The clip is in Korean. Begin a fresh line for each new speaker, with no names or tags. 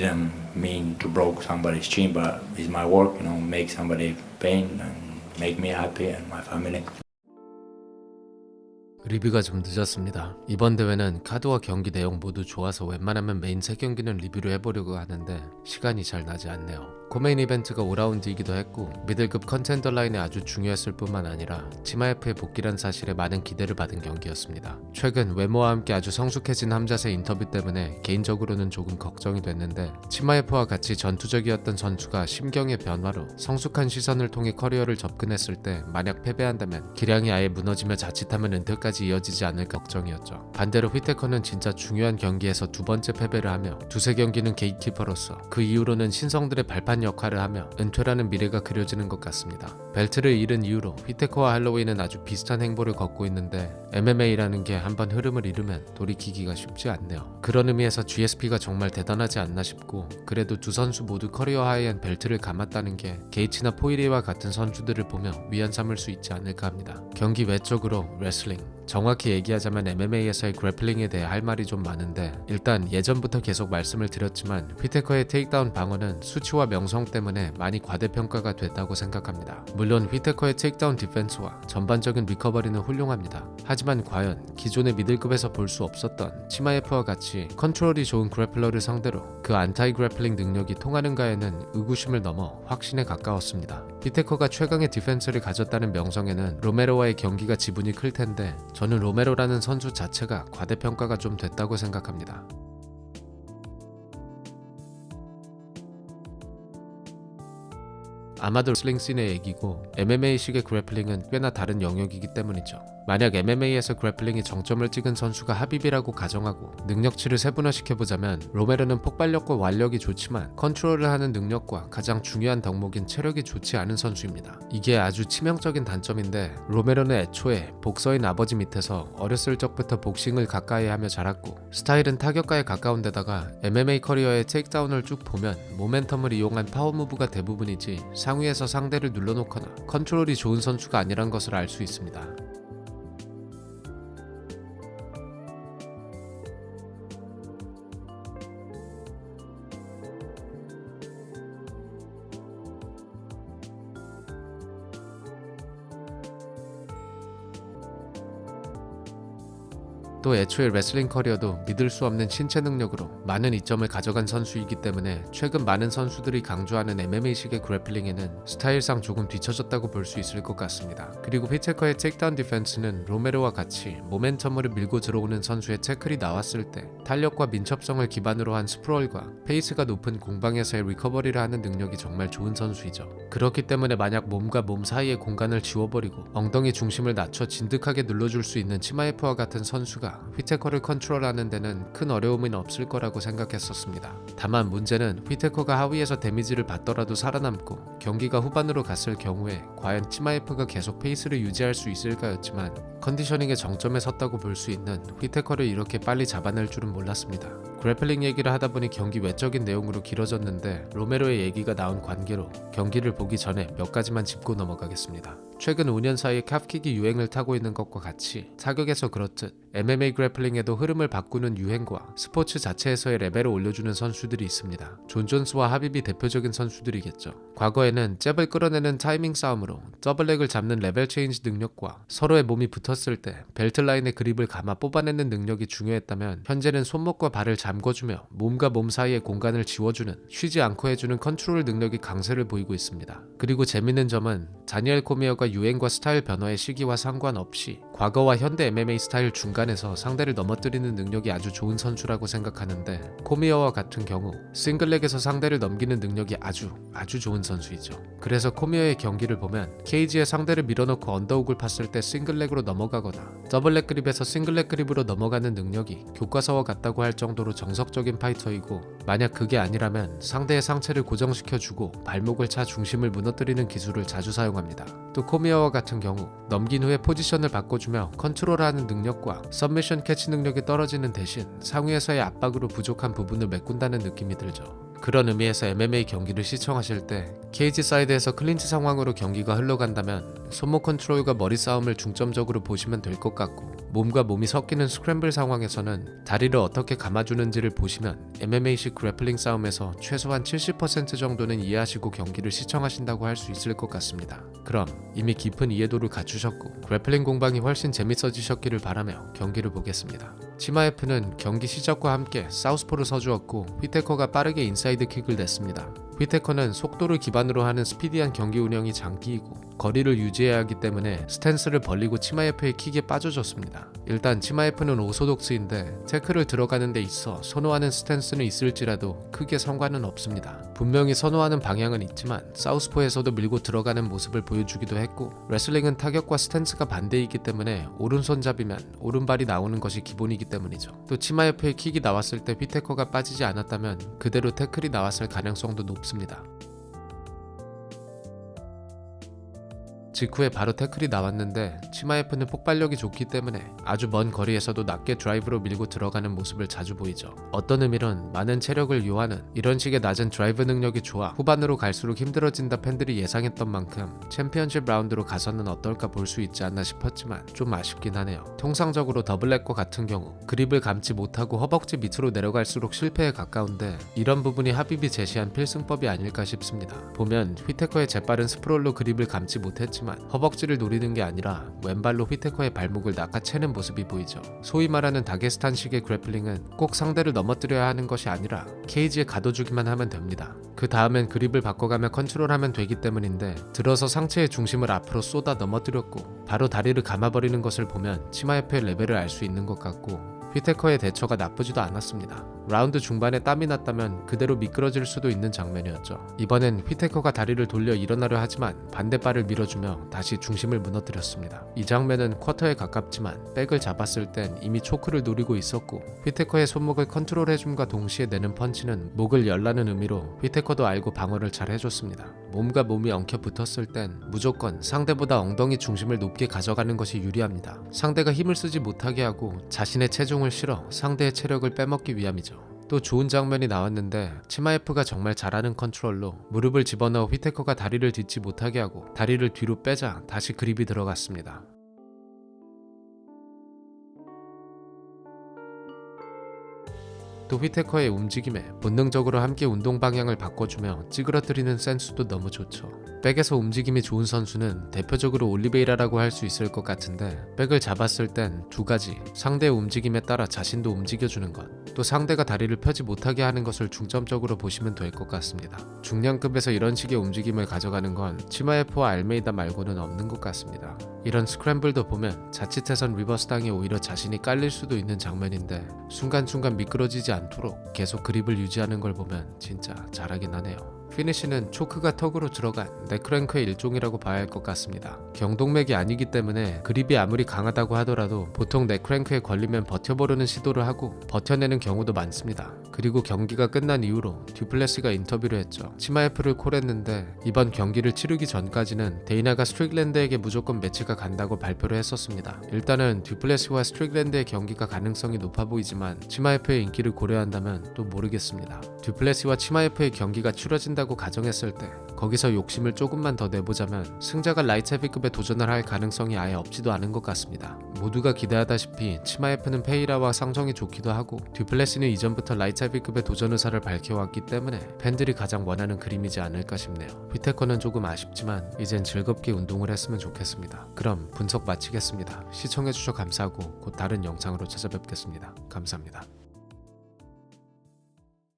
didn't mean to broke somebody's chin, but it's my work, you know, make somebody pain and make me happy and my family.
리뷰가 좀 늦었습니다. 이번 대회는 카드와 경기 내용 모두 좋아서 웬만하면 메인 3경기는 리뷰를 해보려고 하는데 시간이 잘 나지 않네요. 코메인 이벤트가 5라운드이기도 했고 미들급 컨텐더 라인에 아주 중요했을 뿐만 아니라 치마F의 복귀란 사실에 많은 기대를 받은 경기였습니다. 최근 외모와 함께 아주 성숙해진 함자세 인터뷰 때문에 개인적으로는 조금 걱정이 됐는데 치마F와 같이 전투적이었던 선수가 심경의 변화로 성숙한 시선을 통해 커리어를 접근했을 때 만약 패배한다면 기량이 아예 무너지며 자칫하면 은퇴까지 이어지지 않을까 걱정이었죠. 반대로 휘테커는 진짜 중요한 경기에서 두 번째 패배를 하며 두세 경기는 게이키퍼로서 그 이후로는 신성들의 발판 역할을 하며 은퇴라는 미래가 그려지는 것 같습니다. 벨트를 잃은 이후로 휘테커와 할로윈은 아주 비슷한 행보를 걷고 있는데 MMA라는 게 한번 흐름을 잃으면 돌이키기가 쉽지 않네요. 그런 의미에서 GSP가 정말 대단하지 않나 싶고 그래도 두 선수 모두 커리어 하이엔 벨트를 감았다는 게 게이츠나 포이리와 같은 선수들을 보며 위안 삼을 수 있지 않을까 합니다. 경기 외적으로 레슬링 정확히 얘기하자면 MMA에서의 그래플링에 대해 할 말이 좀 많은데 일단 예전부터 계속 말씀을 드렸지만 휘테커의 테이크다운 방어는 수치와 명성 때문에 많이 과대평가가 됐다고 생각합니다. 물론 휘테커의 테이크다운 디펜스와 전반적인 리커버리는 훌륭합니다. 하지만 과연 기존의 미들급에서 볼 수 없었던 치마예프와 같이 컨트롤이 좋은 그래플러를 상대로 그 안타이 그래플링 능력이 통하는가에는 의구심을 넘어 확신에 가까웠습니다. 휘테커가 최강의 디펜스를 가졌다는 명성에는 로메로와의 경기가 지분이 클 텐데 저는 로메로라는 선수 자체가 과대평가가 좀 됐다고 생각합니다. 아마도 슬링씬의 얘기고 MMA식의 그래플링은 꽤나 다른 영역이기 때문이죠. 만약 MMA에서 그래플링이 정점을 찍은 선수가 하빕이라고 가정하고 능력치를 세분화시켜보자면 로메로는 폭발력과 완력이 좋지만 컨트롤을 하는 능력과 가장 중요한 덕목인 체력이 좋지 않은 선수입니다. 이게 아주 치명적인 단점인데 로메로는 애초에 복서인 아버지 밑에서 어렸을 적부터 복싱을 가까이 하며 자랐고 스타일은 타격가에 가까운 데다가 MMA 커리어의 테이크다운을 쭉 보면 모멘텀을 이용한 파워무브가 대부분이지 상위에서 상대를 눌러놓거나 컨트롤이 좋은 선수가 아니란 것을 알 수 있습니다. 또 애초에 레슬링 커리어도 믿을 수 없는 신체 능력으로 많은 이점을 가져간 선수이기 때문에 최근 많은 선수들이 강조하는 MMA식의 그래플링에는 스타일상 조금 뒤처졌다고 볼 수 있을 것 같습니다. 그리고 피체커의 테이크다운 디펜스는 로메로와 같이 모멘텀을 밀고 들어오는 선수의 태클이 나왔을 때 탄력과 민첩성을 기반으로 한 스프롤과 페이스가 높은 공방에서의 리커버리를 하는 능력이 정말 좋은 선수이죠. 그렇기 때문에 만약 몸과 몸 사이의 공간을 지워버리고 엉덩이 중심을 낮춰 진득하게 눌러줄 수 있는 치마에프와 같은 선수가 휘테커를 컨트롤하는 데는 큰 어려움은 없을 거라고 생각했었습니다. 다만 문제는 휘테커가 하위에서 데미지를 받더라도 살아남고 경기가 후반으로 갔을 경우에 과연 치마에프가 계속 페이스를 유지할 수 있을까였지만 컨디셔닝의 정점에 섰다고 볼 수 있는 휘테커를 이렇게 빨리 잡아낼 줄은 몰랐습니다. 그래플링 얘기를 하다 보니 경기 외적인 내용으로 길어졌는데 로메로의 얘기가 나온 관계로 경기를 보기 전에 몇 가지만 짚고 넘어가겠습니다. 최근 5년 사이에 캡킥이 유행을 타고 있는 것과 같이 타격에서 그렇듯 MMA 그래플링에도 흐름을 바꾸는 유행과 스포츠 자체에서의 레벨을 올려주는 선수들이 있습니다. 존 존스와 하비비 대표적인 선수들이겠죠. 과거에는 잽을 끌어내는 타이밍 싸움으로 더블렉을 잡는 레벨 체인지 능력과 서로의 몸이 붙었을 때 벨트 라인의 그립을 감아 뽑아내는 능력이 중요했다면 현재는 손목과 발을 잠궈주며 몸과 몸 사이의 공간을 지워주는 쉬지 않고 해주는 컨트롤 능력이 강세를 보이고 있습니다. 그리고 재밌는 점은 다니엘 코미어가 유행과 스타일 변화의 시기와 상관없이 과거와 현대 MMA 스타일 중간에서 상대를 넘어뜨리는 능력이 아주 좋은 선수라고 생각하는데 코미어와 같은 경우 싱글렉에서 상대를 넘기는 능력이 아주 아주 좋은 선수이죠. 그래서 코미어의 경기를 보면 케이지에 상대를 밀어넣고 언더욱을 팠을 때 싱글렉으로 넘어가거나 더블렉 그립에서 싱글렉 그립으로 넘어가는 능력이 교과서와 같다고 할 정도로 정석적인 파이터이고 만약 그게 아니라면 상대의 상체를 고정시켜주고 발목을 차 중심을 무너뜨리는 기술을 자주 사용합니다. 또 코미어와 같은 경우 넘긴 후에 포지션을 바꿔주며 컨트롤하는 능력과 서미션 캐치 능력이 떨어지는 대신 상위에서의 압박으로 부족한 부분을 메꾼다는 느낌이 들죠. 그런 의미에서 MMA 경기를 시청하실 때 케이지 사이드에서 클린치 상황으로 경기가 흘러간다면 손목 컨트롤과 머리 싸움을 중점적으로 보시면 될 것 같고 몸과 몸이 섞이는 스크램블 상황에서는 다리를 어떻게 감아주는지를 보시면 MMA식 그래플링 싸움에서 최소한 70% 정도는 이해하시고 경기를 시청하신다고 할 수 있을 것 같습니다. 그럼 이미 깊은 이해도를 갖추셨고 그래플링 공방이 훨씬 재밌어지셨기를 바라며 경기를 보겠습니다. 치마에프는 경기 시작과 함께 사우스포를 서주었고 휘테커가 빠르게 인사이드 킥을 냈습니다. 휘테커는 속도를 기반으로 하는 스피디한 경기 운영이 장기이고 거리를 유지해야 하기 때문에 스탠스를 벌리고 치마에프의 킥에 빠져줬습니다. 일단 치마에프는 오소독스인데 태클을 들어가는 데 있어 선호하는 스탠스는 있을지라도 크게 상관은 없습니다. 분명히 선호하는 방향은 있지만 사우스포에서도 밀고 들어가는 모습을 보여주기도 했고 레슬링은 타격과 스탠스가 반대이기 때문에 오른손잡이면 오른발이 나오는 것이 기본이기 때문이죠. 또 치마에프의 킥이 나왔을 때 휘테커가 빠지지 않았다면 그대로 태클이 나왔을 가능성도 높습니다. 싶습니다. 직후에 바로 태클이 나왔는데 치마에프는 폭발력이 좋기 때문에 아주 먼 거리에서도 낮게 드라이브로 밀고 들어가는 모습을 자주 보이죠. 어떤 의미론 많은 체력을 요하는 이런 식의 낮은 드라이브 능력이 좋아 후반으로 갈수록 힘들어진다 팬들이 예상했던 만큼 챔피언십 라운드로 가서는 어떨까 볼 수 있지 않나 싶었지만 좀 아쉽긴 하네요. 통상적으로 더블랙과 같은 경우 그립을 감지 못하고 허벅지 밑으로 내려갈수록 실패에 가까운데 이런 부분이 하비비 제시한 필승법이 아닐까 싶습니다. 보면 휘테커의 재빠른 스프롤로 그립을 감지 못했지만 허벅지를 노리는 게 아니라 왼발로 휘테커의 발목을 낚아채는 모습이 보이죠. 소위 말하는 다게스탄식의 그래플링은 꼭 상대를 넘어뜨려야 하는 것이 아니라 케이지에 가둬주기만 하면 됩니다. 그 다음엔 그립을 바꿔가며 컨트롤하면 되기 때문인데 들어서 상체의 중심을 앞으로 쏟아 넘어뜨렸고 바로 다리를 감아버리는 것을 보면 치마협의 레벨을 알 수 있는 것 같고 휘테커의 대처가 나쁘지도 않았습니다. 라운드 중반에 땀이 났다면 그대로 미끄러질 수도 있는 장면이었죠. 이번엔 휘테커가 다리를 돌려 일어나려 하지만 반대발을 밀어주며 다시 중심을 무너뜨렸습니다. 이 장면은 쿼터에 가깝지만 백을 잡았을 땐 이미 초크를 노리고 있었고 휘테커의 손목을 컨트롤해줌과 동시에 내는 펀치는 목을 열라는 의미로 휘테커도 알고 방어를 잘 해줬습니다. 몸과 몸이 엉켜 붙었을 땐 무조건 상대보다 엉덩이 중심을 높게 가져가는 것이 유리합니다. 상대가 힘을 쓰지 못하게 하고 자신의 체중을 실어 상대의 체력을 빼먹기 위함이죠. 또 좋은 장면이 나왔는데 치마에프가 정말 잘하는 컨트롤로 무릎을 집어넣어 휘테커가 다리를 딛지 못하게 하고 다리를 뒤로 빼자 다시 그립이 들어갔습니다. 또 휘테커의 움직임에 본능적으로 함께 운동 방향을 바꿔주며 찌그러뜨리는 센스도 너무 좋죠. 백에서 움직임이 좋은 선수는 대표적으로 올리베이라라고 할 수 있을 것 같은데 백을 잡았을 땐 두 가지 상대의 움직임에 따라 자신도 움직여주는 것 또 상대가 다리를 펴지 못하게 하는 것을 중점적으로 보시면 될 것 같습니다. 중량급에서 이런 식의 움직임을 가져가는 건 치마에포와 알메이다 말고는 없는 것 같습니다. 이런 스크램블도 보면 자칫해선 리버스 당에 오히려 자신이 깔릴 수도 있는 장면인데 순간순간 미끄러지지 않도록 계속 그립을 유지하는 걸 보면 진짜 잘하긴 하네요. 피니시는 초크가 턱으로 들어간 네크랭크의 일종이라고 봐야 할 것 같습니다. 경동맥이 아니기 때문에 그립이 아무리 강하다고 하더라도 보통 네크랭크에 걸리면 버텨보려는 시도를 하고 버텨내는 경우도 많습니다. 그리고 경기가 끝난 이후로 듀플레시가 인터뷰를 했죠. 치마에프를 콜했는데 이번 경기를 치르기 전까지는 데이나가 스트릭랜드에게 무조건 매치가 간다고 발표를 했었습니다. 일단은 듀플레시와 스트릭랜드의 경기가 가능성이 높아 보이지만 치마에프의 인기를 고려한다면 또 모르겠습니다. 듀플레시와 치마에프의 경기가 치러진다고 가정했을 때 거기서 욕심을 조금만 더 내보자면 승자가 라이트 헤비급에 도전을 할 가능성이 아예 없지도 않은 것 같습니다. 모두가 기대하다시피 치마에프는 페이라와 상성이 좋기도 하고 듀플레시는 이전부터 라이트 헤비급의 도전 의사를 밝혀왔기 때문에 팬들이 가장 원하는 그림이지 않을까 싶네요. 휘테커는 조금 아쉽지만 이젠 즐겁게 운동을 했으면 좋겠습니다. 그럼 분석 마치겠습니다. 시청해주셔서 감사하고 곧 다른 영상으로 찾아뵙겠습니다. 감사합니다.